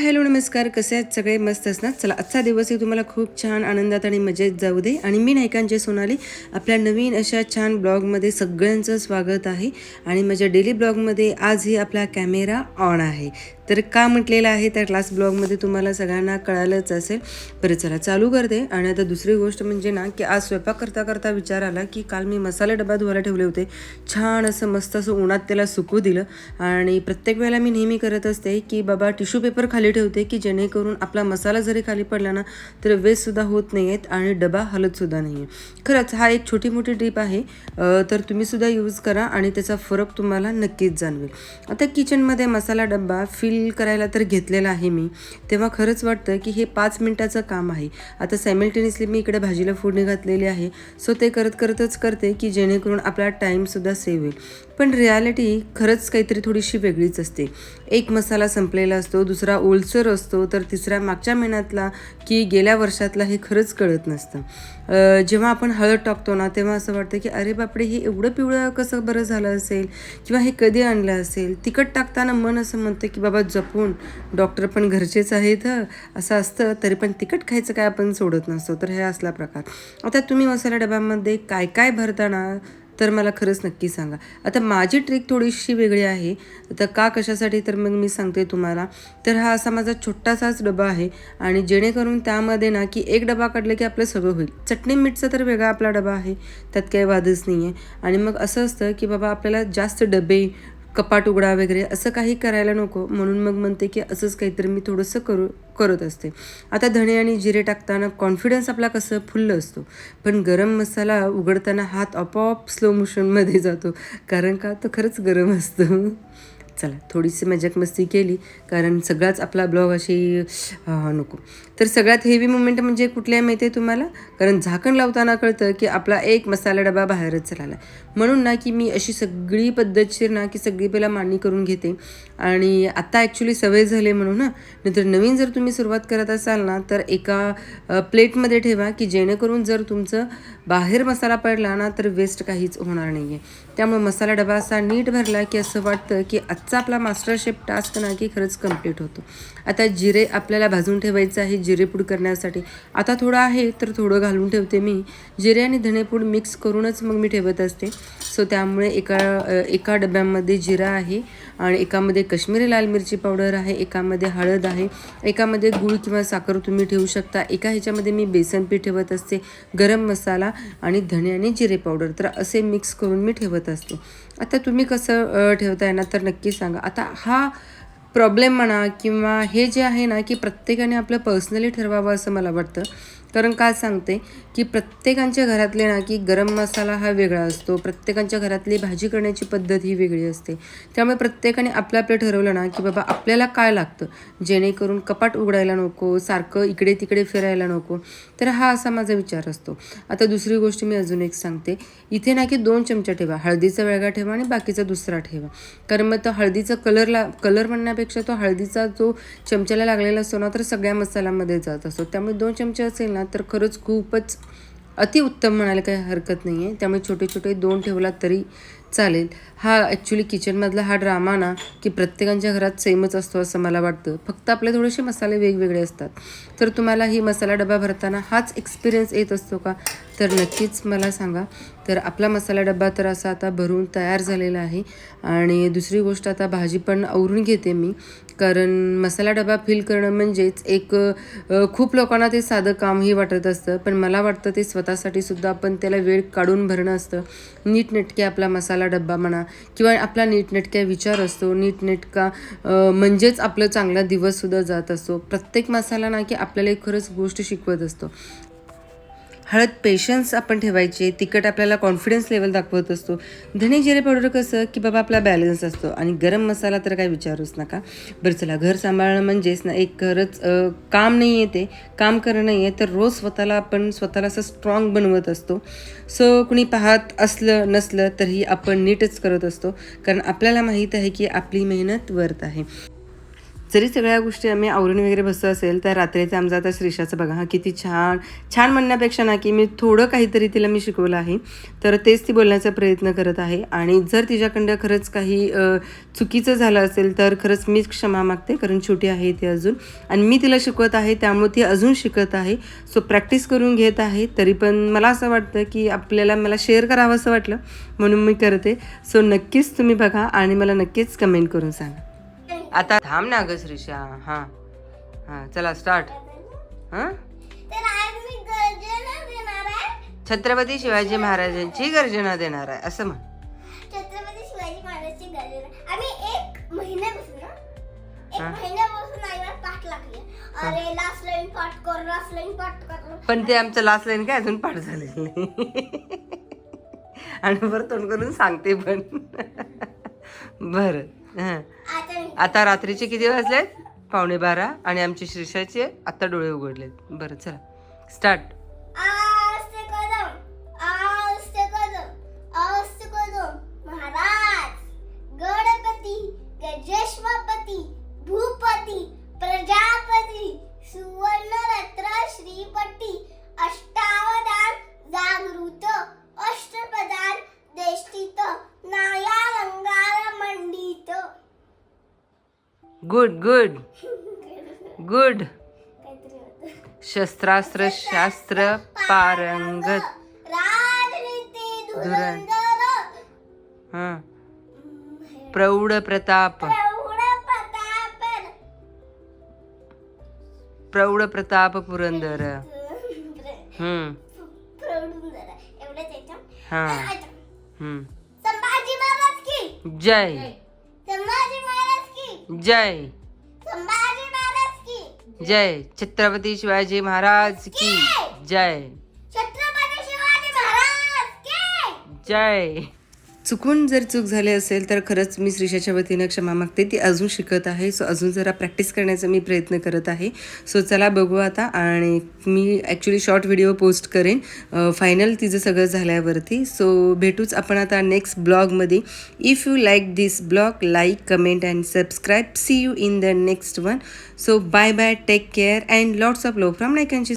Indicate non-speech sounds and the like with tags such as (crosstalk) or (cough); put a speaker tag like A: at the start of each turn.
A: Hello नमस्कार. कसे आहेत? सगळे मस्त असणार? चला आजचा दिवसही तुम्हाला खूप छान आनंदात आणि मजेत जाऊ दे. आणि मी नायकांचे सोनाली आपल्या नवीन अशा छान ब्लॉगमध्ये सगळ्यांचं स्वागत आहे. आणि माझ्या डेली ब्लॉगमध्ये आजही आपला कॅमेरा ऑन आहे. तर का म्हटलेलं आहे त्या क्लास ब्लॉगमध्ये तुम्हाला सगळ्यांना कळालंच असेल. बरं चला चालू करते. आणि आता दुसरी गोष्ट म्हणजे ना की आज स्वयंपाक करता करता विचार आला की काल मी मसाला डबा धुवायला ठेवले होते. छान असं मस्त असं उन्हात त्याला सुकू दिलं. आणि प्रत्येक वेळेला मी नेहमी करत असते की बाबा टिश्यू पेपर खाली ठेवते की जेणेकरून आपला मसाला जरी खाली पडला ना तर वेस्टसुद्धा होत नाही आहेत आणि डबा हलतसुद्धा नाही आहे खरंच हा एक छोटी मोठी टिप आहे. तर तुम्हीसुद्धा यूज करा आणि त्याचा फरक तुम्हाला नक्कीच जाणवेल. आता किचनमध्ये मसाला डब्बा फिल करायला तर घेतलेला आहे मी. तेव्हा खरंच वाटतं की हे पाच मिनटाचं काम आहे. आता सायमल्टेनियसली मी इकडे भाजीला फोडणी घातलेली आहे. सो ते करत करतच करते की जेणेकरून आपला टाईमसुद्धा सेव्ह होईल. पण रियालिटी खरंच काहीतरी थोडीशी वेगळीच असते. एक मसाला संपलेला असतो दुसरा ओलसर असतो तर तिसऱ्या मागच्या महिन्यातला की गेल्या वर्षातला हे खरंच कळत नसतं. जेव्हा आपण हळद टाकतो ना तेव्हा असं वाटतं की अरे बापडे हे एवढं पिवळं कसं बरं झालं असेल? किंवा हे कधी आणलं असेल? तिखट टाकताना मन असं म्हणतं की बाबा जपून डॉक्टर पण घरचेच आहेत असं असतं तरी पण तिखट खायचं काय आपण सोडत नसतो. तर हे असला प्रकार. आता तुम्ही मसाला डब्यामध्ये काय काय भरताना तर मला खरंच नक्की सांगा. आता माझी ट्रिक थोडीशी वेगळी आहे. तर का कशासाठी तर मग मी सांगते तुम्हाला. तर हा असा माझा छोटासाच डबा आहे आणि जेणेकरून त्यामध्ये ना की एक डबा काढलं की आपलं सगळं होईल. चटणी मीठचा तर वेगळा आपला डबा आहे. त्यात काही वादच नाही आहे आणि मग असं असतं की बाबा आपल्याला जास्त डबे कपाट उघडा वगैरे असं काही करायला नको. म्हणून मग म्हणते की असंच काहीतरी मी थोडंसं करू करत असते. आता धणे आणि जिरे टाकताना कॉन्फिडन्स आपला कसं फुल्ल असतो. पण गरम मसाला उघडताना हात आपोआप स्लो मोशनमध्ये जातो. कारण का? तो खरंच गरम असतो. चला थोडीशी मजाक मस्ती केली कारण सगळाच आपला ब्लॉग अशी नको. तर सगळ्यात हेवी मुमेंट म्हणजे कुठल्या माहिती आहे तुम्हाला? कारण झाकण लावताना कळतं की आपला एक मसाला डबा बाहेरच चालला. म्हणून ना की मी अशी सगळी पद्धतशीर ना की सगळी पहिला मांडणी करून घेते. आणि आत्ता ॲक्च्युली सवय झाली म्हणून ना नंतर नवीन जर तुम्ही सुरुवात करत असाल ना तर एका प्लेटमध्ये ठेवा की जेणेकरून जर तुमचं बाहेर मसाला पडला ना तर वेस्ट काहीच होणार नाही आहे त्यामुळे मसाला डबा असा नीट भरला की असं वाटतं की आजचा आपला मास्टर शेफ टास्क ना की खरंच कंप्लीट होतो. आता जिरे आपल्याला भाजून ठेवायचं आहे जिरेपूड करण्यासाठी. आता थोडं आहे तर थोडं घालून ठेवते मी. जिरे आणि धणेपूड मिक्स करूनच मग मी ठेवत असते. सो त्यामुळे एका एका डब्यामध्ये जिरा आहे आणि एकामध्ये काश्मीरी लाल मिरची पावडर आहे एकामध्ये हळद आहे एकामध्ये गूळ किंवा साखर तुम्ही ठेवू शकता. एका ह्याच्यामध्ये मी बेसन पीठ ठेवत असते. गरम मसाला आणि धणे आणि जिरे पावडर तर असे मिक्स करून मी ठेवत असते. आता तुम्ही कसं ठेवता ठेवताय ना तर नक्की सांगा. आता हा प्रॉब्लेम म्हणा किंवा हे जे आहे ना की प्रत्येकाने आपलं पर्सनली ठरवावं असं मला वाटतं. कारण काय सांगते की प्रत्येकांच्या घरातले ना की गरम मसाला हा वेगळा असतो. प्रत्येकांच्या घरातली भाजी करण्याची पद्धत ही वेगळी असते. त्यामुळे प्रत्येकाने आपलं आपलं ठरवलं ना की बाबा आपल्याला काय लागतं? जेणेकरून कपाट उघडायला नको सारखं इकडे तिकडे फिरायला नको. तर हा असा माझा विचार असतो. आता दुसरी गोष्ट मी अजून एक सांगते. इथे ना की दोन चमचा ठेवा. हळदीचा वेगळा ठेवा आणि बाकीचा दुसरा ठेवा. कारण मग तो हळदीचा कलरला कलर म्हणण्यापेक्षा तो हळदीचा जो चमच्याला लागलेला असतो ना तर सगळ्या मसाल्यामध्ये जात असतो. त्यामुळे दोन चमचे असेल ना तर खरंच खूपच अतिउत्तम म्हणायला काही हरकत नाही आहे त्यामुळे छोटे छोटे दोन ठेवला तरी चालेल. हा ॲक्च्युली किचनमधला हा ड्रामा ना की प्रत्येकांच्या घरात सेमच असतो असं मला वाटतं. फक्त आपले थोडेसे मसाले वेगवेगळे असतात. तर तुम्हाला ही मसाला डबा भरताना हाच एक्सपिरियन्स येत असतो का? तर नक्कीच मला सांगा. तर आपला मसाला डबा तर असा आता भरून तयार झालेला आहे. आणि दुसरी गोष्ट आता भाजी पण आवरून घेते मी. कारण मसाला डबा फिल करणं म्हणजेच एक खूप लोकांना ते साधं कामही वाटत असतं. पण मला वाटतं ते स्वतःसाठी सुद्धा आपण त्याला वेळ काढून भरणं असतं. नीटनेटके आपला मसाला डब्बा म्हणा किंवा आपला नीटनेटक्या विचार असतो. नीटनेटका म्हणजेच आपलं चांगला दिवससुद्धा जात असतो. प्रत्येक मसाला ना की आपल्याला एक खरंच गोष्ट शिकवत असतो. हळद पेशन्स आपण ठेवायचे तिखट आपल्याला कॉन्फिडन्स लेवल दाखवत असतो. धणे जिरे पावडर कसं? की बाबा आपला बॅलन्स असतो. आणि गरम मसाला तर काय विचारूच नका. बरं चला घर सांभाळणं म्हणजेच ना एक खरंच काम नाही आहे ते. काम करणं नाही आहे तर रोज स्वतःला आपण स्वतःला असं स्ट्रॉंग बनवत असतो. सो कुणी पाहत असलं नसलं तरीही आपण नीटच करत असतो. कारण आपल्याला माहीत आहे की आपली मेहनत वर्थ आहे. जरी सगळ्या गोष्टी आम्ही आवरून वगैरे बसलो असेल तर रात्रीचं आमचा आता श्रीषाचं बघा हा किती छान छान म्हणण्यापेक्षा ना की मी थोडं काहीतरी तिला मी शिकवलं आहे. तर तेच ती बोलण्याचा प्रयत्न करत आहे. आणि जर तिच्याकडं खरंच काही चुकीचं झालं असेल तर खरंच मीच क्षमा मागते कारण छोटी आहे ती अजून. आणि मी तिला शिकवत आहे त्यामुळे ती अजून शिकत आहे. सो प्रॅक्टिस करून घेत आहे. तरी पण मला असं वाटतं की आपल्याला मला शेअर करावं असं वाटलं म्हणून मी करते. सो नक्कीच तुम्ही बघा आणि मला नक्कीच कमेंट करून सांगा. आता थांब ना ग श्रीषा हां. हां चला स्टार्ट हां?
B: तर आज मी गर्जना देणार आहे.
A: छत्रपती शिवाजी महाराजांची गर्जना देणार आहे असं म्हण.
B: छत्रपती शिवाजी महाराजची गर्जना आम्ही एक महिन्यापासून ना एक
A: हा.
B: महिन्यापासून आईवर पाठ लागली अरे लास्ट लाईन पाठ कर लास्ट लाईन पाठ कर.
A: पण ते आमचं लास्ट लाईन काय अजून पाठ झालेलं नाही. (laughs) आणि बरं तोंड करून सांगते पण. (laughs) बरं. हां.
B: आता
A: रात्रीचे किती वाजलेत? पावणे बारा. आणि आमचे श्रीषाचे आता डोळे उघडलेत. बरं चला. Start good good good. शस्त्रास्त्र शास्त्र पारंगत हां प्रौढ प्रताप
B: प्रौढ प्रताप
A: प्रौढ प्रताप पुरंदर हां
B: अच्छा.
A: हम्म
B: संभाजी महाराज की
A: जय जय।
B: संभाजी महाराज की।
A: जय। छत्रपती शिवाजी महाराज की। जय।
B: छत्रपती शिवाजी महाराज की।
A: जय। चुकून जर चूक झाली असेल तर खरंच मी श्रीषाच्या वतीनं क्षमा मागते. ती अजून शिकत आहे. सो अजून जरा प्रॅक्टिस करण्याचा मी प्रयत्न करत आहे. सो चला बघू आता. आणि मी ॲक्च्युली शॉर्ट व्हिडिओ पोस्ट करेन. फायनल तिचं सगळं झाल्यावरती. सो भेटूच आपण आता नेक्स्ट ब्लॉगमध्ये if you like this blog like comment and subscribe see you in the next one so bye bye take care and lots of love from नायकांची